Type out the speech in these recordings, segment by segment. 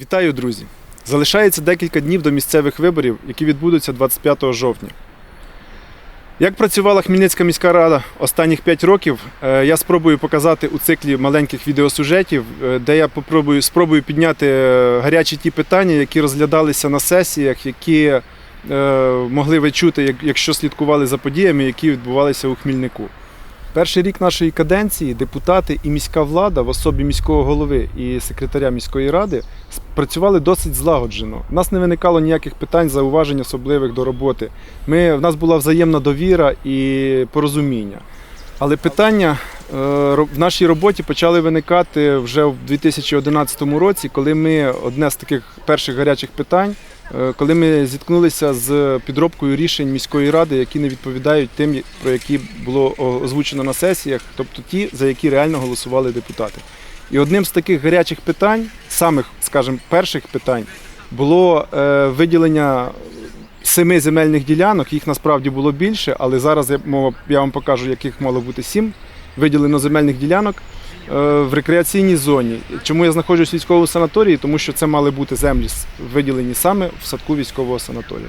Вітаю, друзі! Залишається декілька днів до місцевих виборів, які відбудуться 25 жовтня. Як працювала Хмельницька міська рада останніх 5 років, е, я спробую показати у циклі маленьких відеосюжетів, е, де я попробую, спробую підняти е, гарячі ті питання, які розглядалися на сесіях, які могли ви чути, якщо слідкували за подіями, які відбувалися у Хмільнику. Перший рік нашої каденції депутати і міська влада в особі міського голови і секретаря міської ради працювали досить злагоджено. У нас не виникало ніяких питань, зауважень особливих до роботи. Ми, в нас була взаємна довіра і порозуміння. Але питання е, в нашій роботі почали виникати вже в 2011 році, коли ми одне з таких перших гарячих питань, коли ми зіткнулися з підробкою рішень міської ради, які не відповідають тим, про які було озвучено на сесіях, тобто ті, за які реально голосували депутати. І одним з таких гарячих питань, самих, скажімо, перших питань, було е, виділення семи земельних ділянок. Їх насправді було більше, але зараз я, мова, я вам покажу, яких мало бути сім. Виділено земельних ділянок е, в рекреаційній зоні. Чому я знаходжусь в військовому санаторії? Тому що це мали бути землі виділені саме в садку військового санаторію.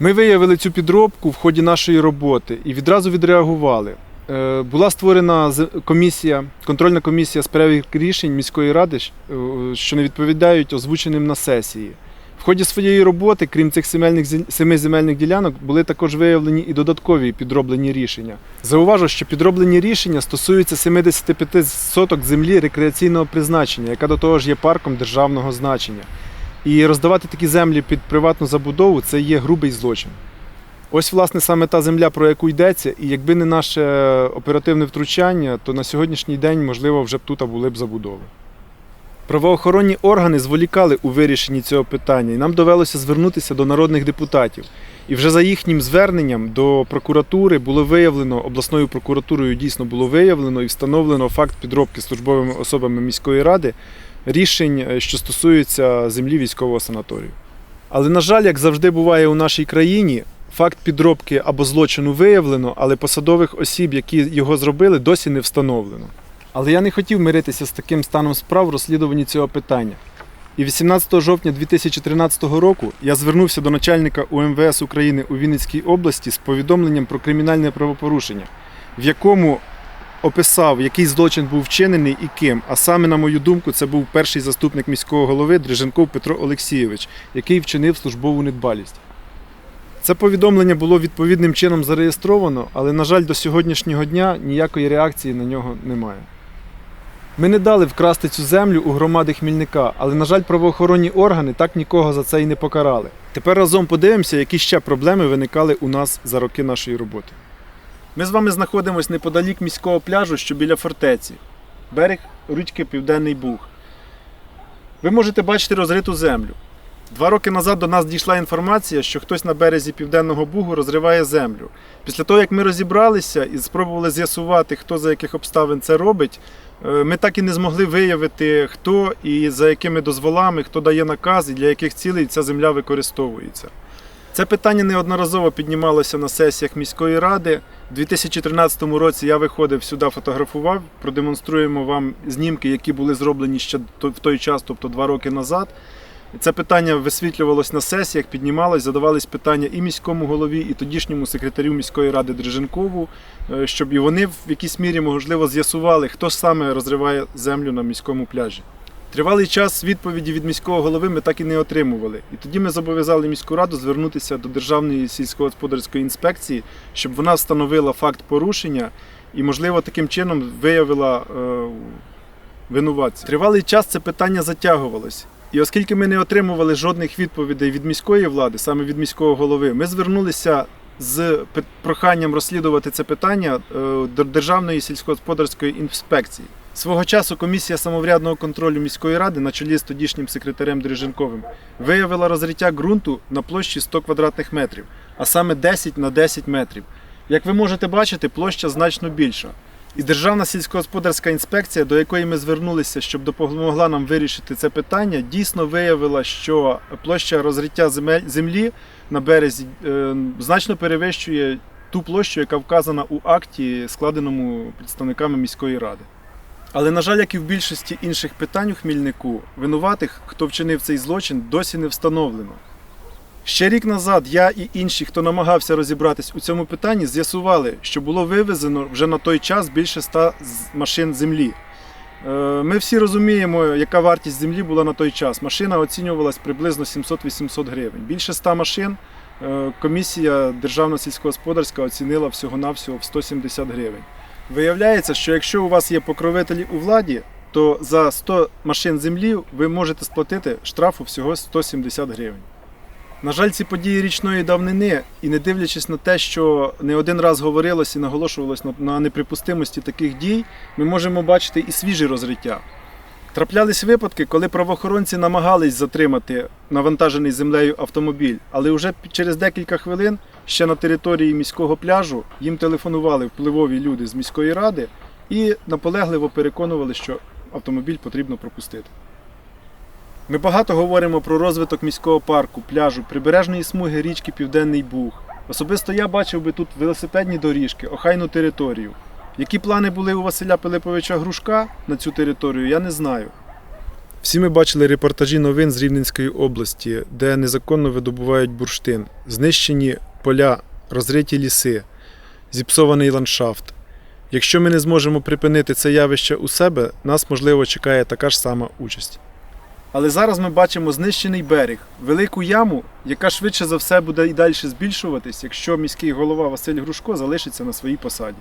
Ми виявили цю підробку в ході нашої роботи і відразу відреагували. Е, Була створена комісія, контрольна комісія з перевірки рішень міської ради, е, що не відповідають озвученим на сесії. В ході своєї роботи, крім цих земельних, семи земельних ділянок, були також виявлені і додаткові підроблені рішення. Зауважу, що підроблені рішення стосуються 75 соток землі рекреаційного призначення, яка до того ж є парком державного значення. І роздавати такі землі під приватну забудову це є грубий злочин. Ось, власне, саме та земля, про яку йдеться, і якби не наше оперативне втручання, то на сьогоднішній день, можливо, вже б тут були б забудови. Правоохоронні органи зволікали у вирішенні цього питання, і нам довелося звернутися до народних депутатів. І вже за їхнім зверненням до прокуратури було виявлено, обласною прокуратурою дійсно було виявлено і встановлено факт підробки службовими особами міської ради рішень, е, що стосуються землі військового санаторію. Але, на жаль, як завжди буває у нашій країні, факт підробки або злочину виявлено, але посадових осіб, які його зробили, досі не встановлено. Але я не хотів миритися з таким станом справ в розслідуванні цього питання. І 18 жовтня 2013 року я звернувся до начальника УМВС України у Вінницькій області з повідомленням про кримінальне правопорушення, в якому описав, який злочин був вчинений і ким. А саме, на мою думку, це був перший заступник міського голови Дриженков Петро Олексійович, який вчинив службову недбалість. Це повідомлення було відповідним чином зареєстровано, але, на жаль, до сьогоднішнього дня ніякої реакції на нього немає. Ми не дали вкрасти цю землю у громади Хмільника, але, на жаль, правоохоронні органи так нікого за це і не покарали. Тепер разом подивимося, які ще проблеми виникали у нас за роки нашої роботи. Ми з вами знаходимося неподалік міського пляжу, що біля фортеці. Берег ручки Південний Буг. Ви можете бачити розриту землю. Два роки назад до нас дійшла інформація, що хтось на березі Південного Бугу розриває землю. Після того, як ми розібралися і спробували з'ясувати, хто за яких обставин це робить, ми так і не змогли виявити, хто і за якими дозволами, хто дає наказ і для яких цілей ця земля використовується. Це питання неодноразово піднімалося на сесіях міської ради. У 2013 році я виходив сюди, фотографував. Продемонструємо вам знімки, які були зроблені ще в той час, тобто два роки назад. Це питання висвітлювалось на сесіях, піднімалось, задавались питання і міському голові, і тодішньому секретарю міської ради Дриженкову, е, щоб і вони в якійсь мірі можливо з'ясували, хто саме розриває землю на міському пляжі. Тривалий час відповіді від міського голови ми так і не отримували. І тоді ми зобов'язали міську раду звернутися до Державної сільськогосподарської інспекції, щоб вона встановила факт порушення і, можливо, таким чином виявила е, винуватця. Тривалий час це питання затягувалось. І оскільки ми не отримували жодних відповідей від міської влади, саме від міського голови, ми звернулися з проханням розслідувати це питання е, до Державної сільськогосподарської інспекції. Свого часу комісія самоврядного контролю міської ради на чолі з тодішнім секретарем Дриженковим виявила розриття ґрунту на площі 100 квадратних метрів, а саме 10 на 10 метрів. Як ви можете бачити, площа значно більша. І Державна сільськогосподарська інспекція, до якої ми звернулися, щоб допомогла нам вирішити це питання, дійсно виявила, що площа розриття земель- землі на березі е, значно перевищує ту площу, яка вказана у акті, складеному представниками міської ради. Але, на жаль, як і в більшості інших питань у Хмільнику, винуватих, хто вчинив цей злочин, досі не встановлено. Ще рік назад я і інші, хто намагався розібратись у цьому питанні, з'ясували, що було вивезено вже на той час більше ста машин землі. Е, Ми всі розуміємо, яка вартість землі була на той час. Машина оцінювалась приблизно 700-800 гривень. Більше 100 машин е, комісія Державна сільськогосподарська оцінила всього-навсього в 170 гривень. Виявляється, що якщо у вас є покровителі у владі, то за 100 машин землі ви можете сплатити штрафу всього 170 гривень. На жаль, ці події річної давнини, і не дивлячись на те, що не один раз говорилось і наголошувалось на, неприпустимості таких дій, ми можемо бачити і свіжі розриття. Траплялись випадки, коли правоохоронці намагались затримати навантажений землею автомобіль, але вже через декілька хвилин ще на території міського пляжу їм телефонували впливові люди з міської ради і наполегливо переконували, що автомобіль потрібно пропустити. Ми багато говоримо про розвиток міського парку, пляжу, прибережної смуги річки Південний Буг. Особисто я бачив би тут велосипедні доріжки, охайну територію. Які плани були у Василя Пилиповича Грушка на цю територію, я не знаю. Всі ми бачили репортажі новин з Рівненської області, де незаконно видобувають бурштин, знищені поля, розриті ліси, зіпсований ландшафт. Якщо ми не зможемо припинити це явище у себе, нас можливо чекає така ж сама участь. Але зараз ми бачимо знищений берег, велику яму, яка швидше за все буде і далі збільшуватись, якщо міський голова Василь Грушко залишиться на своїй посаді.